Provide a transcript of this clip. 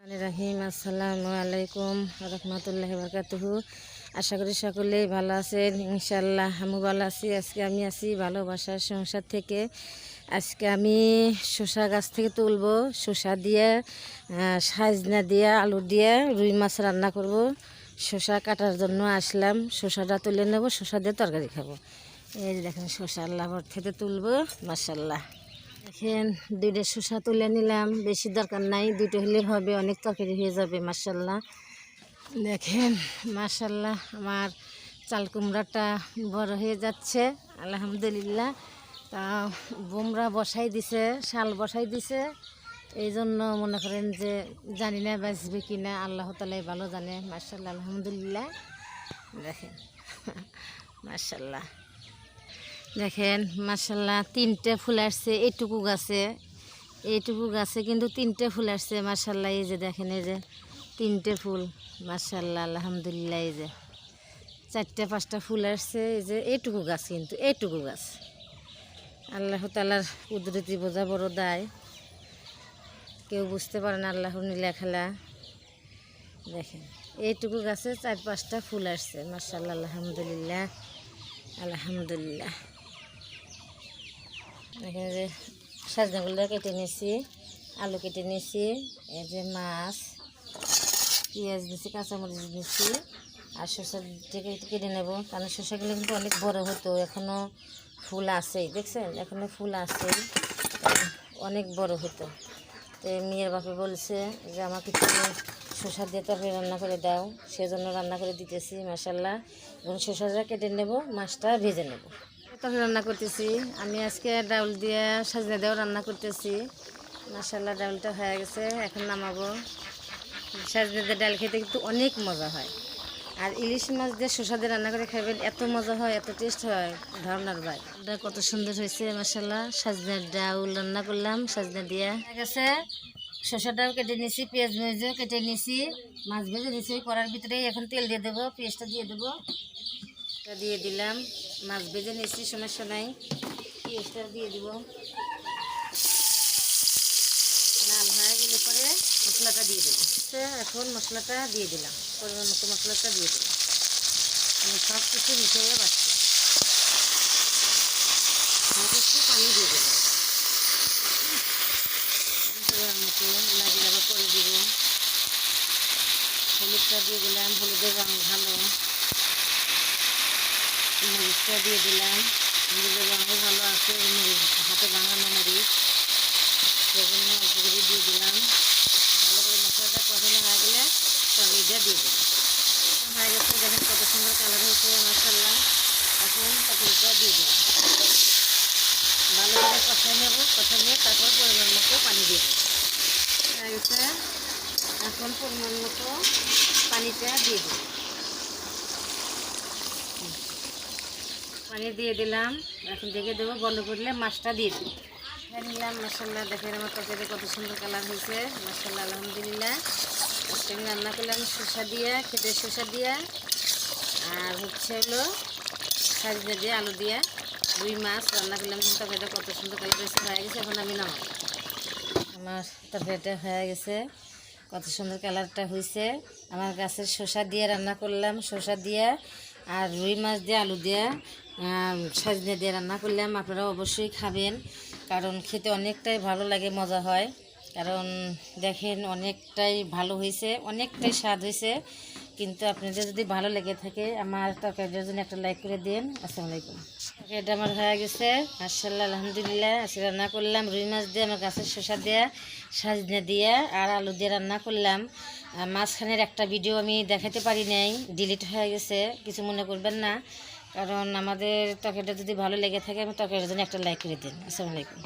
রাহিম, আসসালামু আলাইকুম রহমতুল্লাহ বরকাতুহু। আশা করি সকলেই ভালো আছেন ইনশাল্লাহ আমি ভালো আছি। আজকে আমি আছি ভালোবাসার সংসার থেকে। আজকে আমি শসা গাছ থেকে তুলবো, শসা দিয়ে সাজনা দিয়ে, আলু দিয়ে রুই মাছ রান্না করব। শসা কাটার জন্য আসলাম, শসাটা তুলে নেব, শসা দিয়ে তরকারি খাব। এই দেখেন শসা আল্লাহ থেকে তুলবো মাসাল্লাহ দেখেন, দুইটা শসা তুলে নিলাম। বেশি দরকার নাই দুটো হলে হবে, অনেক তরকারি হয়ে যাবে মাসাল্লাহ দেখেন মাসাল্লাহ আমার চাল কুমড়াটা বড় হয়ে যাচ্ছে, আলহামদুলিল্লাহ। তা বোমরা বসাই দিছে, শাল বসাই দিছে। এই জন্য মনে করেন যে জানি না বাঁচবে কি না আল্লাহ তালাই ভালো জানে মাসাল্লাহ আলহামদুলিল্লাহ। দেখেন মাসাল্লাহ দেখেন মাসাল্লাহ তিনটে ফুল আসছে এইটুকু গাছে এইটুকু গাছে কিন্তু তিনটে ফুল আসছে মাসাল্লাহ এই যে দেখেন, এই যে তিনটে ফুল মাসাল্লাহ আলহামদুলিল্লাহ, এই যে চারটে, পাঁচটা ফুল আসছে, এই যে এইটুকু গাছ কিন্তু এইটুকু গাছ। আল্লাহ তালার কুদরতি বোঝা বড় দায়। কেউ বুঝতে পারে না আল্লাহর নীলা খেলা দেখেন এইটুকু গাছে চার, পাঁচটা ফুল আসছে মাসাল্লাহ আলহামদুলিল্লাহ আলহামদুলিল্লাহ। এখানে যে সাজনাগুলো কেটে নিয়েছি আলু কেটে নিয়েছি এই যে মাছ, পেঁয়াজ দিয়েছি কাঁচামরিচ দিয়েছি আর শসা থেকে কেটে নেব, কারণ শসাগুলো কিন্তু অনেক বড় হতো এখনও ফুল আছেই, দেখছেন? এখনও ফুল আছেই, অনেক বড় হতো। তো মেয়ের বাপে বলছে যে, আমাকে তুমি শসা দিয়ে তরকারি রান্না করে দাও। সেজন্য রান্না করে দিতেছি মাসাল্লাহ এবং শসাটা কেটে নেব, মাছটা ভেজে নেব। তরকারি রান্না করতেছি। আমি আজকে ডাউল দিয়ে সাজনা দিয়েও রান্না করতেছি। মাসাল্লাহ ডাউলটা হয়ে গেছে এখন নামাবো। সাজনা দিয়ে ডাল খেতে কিন্তু অনেক মজা হয়। আর ইলিশ মাছ দিয়ে দিয়ে রান্না করে খাবেন এত মজা হয় এত টেস্ট হয় ধারণার ভাই কত সুন্দর হয়েছে মাসাল্লাহ সাজনার ডাউল রান্না করলাম সাজনা দিয়া। হয়ে গেছে। শসাটাও কেটে নিয়েছি পেঁয়াজ ভেজেও কেটে নিয়েছি মাছ ভেজে নিয়েছি করার ভিতরে এখন তেল দিয়ে দেবো পেঁয়াজটা দিয়ে দেবো। দিয়ে দিলাম। মাছ ভেজে নিয়েছি সমস্যা নাই। পেঁয়াজটা দিয়ে দিব? লাল হয়ে গেলে পরে মশলাটা দিয়ে দেবো। এখন মশলাটা দিয়ে দিলাম। পরিমাণ মতো মশলাটা দিয়ে দিলাম আমি সব কিছু মিশিয়ে বাড়ছি একটু পানি দিয়ে দিলাম পরিমাণ মতো লাগিয়ে করে দিব। হলুদটা দিয়ে দিলাম হলুদের রং ভালো। মরিচটা দিয়ে দিলাম। মরিচের রঙও ভালো আছে হাতে বাঙানো মরিচ। সেজন্য অল্প করে দিয়ে দিলাম। ভালো করে মশলাটা কষানো হয়ে গেলে তরকারিটা দিয়ে দেবো হয়ে গেছে দেখেন কত সুন্দর কালার হয়েছে মশলা এখন তরকারিটা দিয়ে দিলাম। ভালো করে কষাই নেব কষাই নিয়ে তারপর পরিমাণ মতো পানি দিয়ে দেবো। হয়ে গেছে। এখন পরিমাণ মতো পানিটা দিয়ে দেবো পানি দিয়ে দিলাম। এখন দেখে দেবো, বন্ধ করলে মাছটা দিয়ে দেবো। খেয়ে নিলাম মশলা দেখেন আমার তরকারি কত সুন্দর কালার হয়েছে। মশলা আলহামদুলিল্লাহ। আজকে আমি রান্না করলাম শসা দিয়ে খেতে শসা দিয়ে। আর হচ্ছে হলো সাজনে দিয়ে, আলু দিয়ে। রুই মাছ, রান্না করলাম কিন্তু তরকারিটা কত সুন্দর কালার হয়েছে, হয়ে গেছে, এখন আমি নামাবো। আমার তরকারিটা হয়ে গেছে। কত সুন্দর কালারটা হয়েছে। আমার গাছের শসা দিয়ে রান্না করলাম, শসা দিয়ে আর রুই মাছ দিয়ে, আলু দিয়ে। সজনে দিয়ে রান্না করলাম আপনারা অবশ্যই খাবেন, কারণ খেতে অনেকটাই ভালো লাগে, মজা হয়। কারণ দেখেন অনেকটাই ভালো হয়েছে, অনেকটাই স্বাদ হয়েছে। কিন্তু আপনাদের যদি ভালো লেগে থাকে, আমার তরকারিটার জন্য একটা লাইক করে দিন। আসসালামু আলাইকুম। এটা আমার হয়ে গেছে। মার্শাল্লাহ আলহামদুলিল্লাহ। আজকে রান্না করলাম রুই মাছ দিয়ে, আমার গাছের শসা দিয়ে, সাজনে দিয়ে, আর আলু দিয়ে রান্না করলাম। মাঝখানের একটা ভিডিও আমি দেখাতে পারি নাই, ডিলিট হয়ে গেছে, কিছু মনে করবেন না। কারণ আমাদের তরকারিটা যদি ভালো লেগে থাকে, আমি তরকারির জন্য একটা লাইক করে দিন। আসসালামু আলাইকুম।